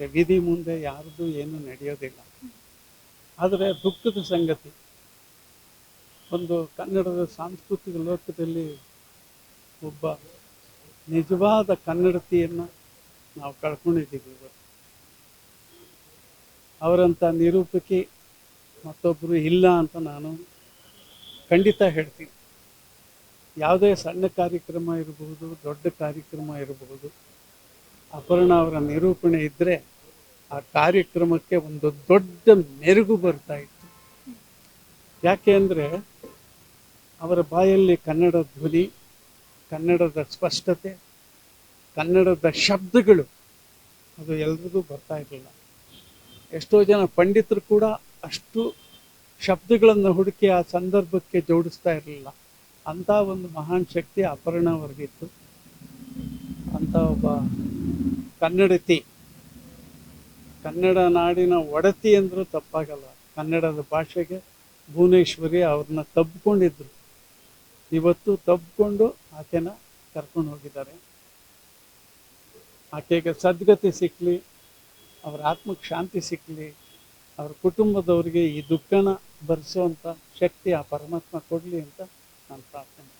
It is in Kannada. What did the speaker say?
ವಿಧಿ ಮುಂದೆ ಯಾರ್ದು ಏನು ನಡೆಯೋದಿಲ್ಲ. ಆದರೆ ದುಃಖದ ಸಂಗತಿ, ಒಂದು ಕನ್ನಡದ ಸಾಂಸ್ಕೃತಿಕ ಲೋಕದಲ್ಲಿ ಒಬ್ಬ ನಿಜವಾದ ಕನ್ನಡತಿಯನ್ನು ನಾವು ಕಳ್ಕೊಂಡಿದ್ದೀವಿ ಇವತ್ತು. ಅವರಂಥ ನಿರೂಪಕಿ ಮತ್ತೊಬ್ಬರು ಇಲ್ಲ ಅಂತ ನಾನು ಖಂಡಿತ ಹೇಳ್ತೀನಿ. ಯಾವುದೇ ಸಣ್ಣ ಕಾರ್ಯಕ್ರಮ ಇರಬಹುದು ದೊಡ್ಡ ಕಾರ್ಯಕ್ರಮ ಇರಬಹುದು ಅಪರ್ಣ ಅವರ ನಿರೂಪಣೆ ಇದ್ದರೆ ಆ ಕಾರ್ಯಕ್ರಮಕ್ಕೆ ಒಂದು ದೊಡ್ಡ ಮೆರುಗು ಬರ್ತಾ ಇತ್ತು. ಯಾಕೆ ಅಂದರೆ ಅವರ ಬಾಯಲ್ಲಿ ಕನ್ನಡ ಧ್ವನಿ, ಕನ್ನಡದ ಸ್ಪಷ್ಟತೆ, ಕನ್ನಡದ ಶಬ್ದಗಳು, ಅದು ಎಲ್ರಿಗೂ ಬರ್ತಾ ಇರಲಿಲ್ಲ. ಎಷ್ಟೋ ಜನ ಪಂಡಿತರು ಕೂಡ ಅಷ್ಟು ಶಬ್ದಗಳನ್ನು ಹುಡುಕಿ ಆ ಸಂದರ್ಭಕ್ಕೆ ಜೋಡಿಸ್ತಾ ಇರಲಿಲ್ಲ. ಅಂಥ ಒಂದು ಮಹಾನ್ ಶಕ್ತಿ ಅಪರ್ಣ ಅವ್ರಿಗಿತ್ತು. ಅಂಥ ಒಬ್ಬ ಕನ್ನಡತಿ. ಕನ್ನಡ ನಾಡಿನ ಒಡತಿ ಅಂದರೂ ತಪ್ಪಾಗಲ್ಲ. ಕನ್ನಡದ ಭಾಷೆಗೆ ಭುವನೇಶ್ವರಿ ಅವ್ರನ್ನ ತಬ್ಕೊಂಡಿದ್ರು. ಇವತ್ತು ತಬ್ಕೊಂಡು ಆಕೆನ ಕರ್ಕೊಂಡು ಹೋಗಿದ್ದಾರೆ. ಆಕೆಗೆ ಸದ್ಗತಿ ಸಿಕ್ಕಲಿ ಅವ್ರ ಆತ್ಮಕ್ಕೆ ಶಾಂತಿ ಸಿಕ್ಕಲಿ ಅವ್ರ ಕುಟುಂಬದವರಿಗೆ ಈ ದುಃಖನ ಭರಿಸುವಂಥ ಶಕ್ತಿ ಆ ಪರಮಾತ್ಮ ಕೊಡಲಿ ಅಂತ ನಾನು ಪ್ರಾರ್ಥನೆ.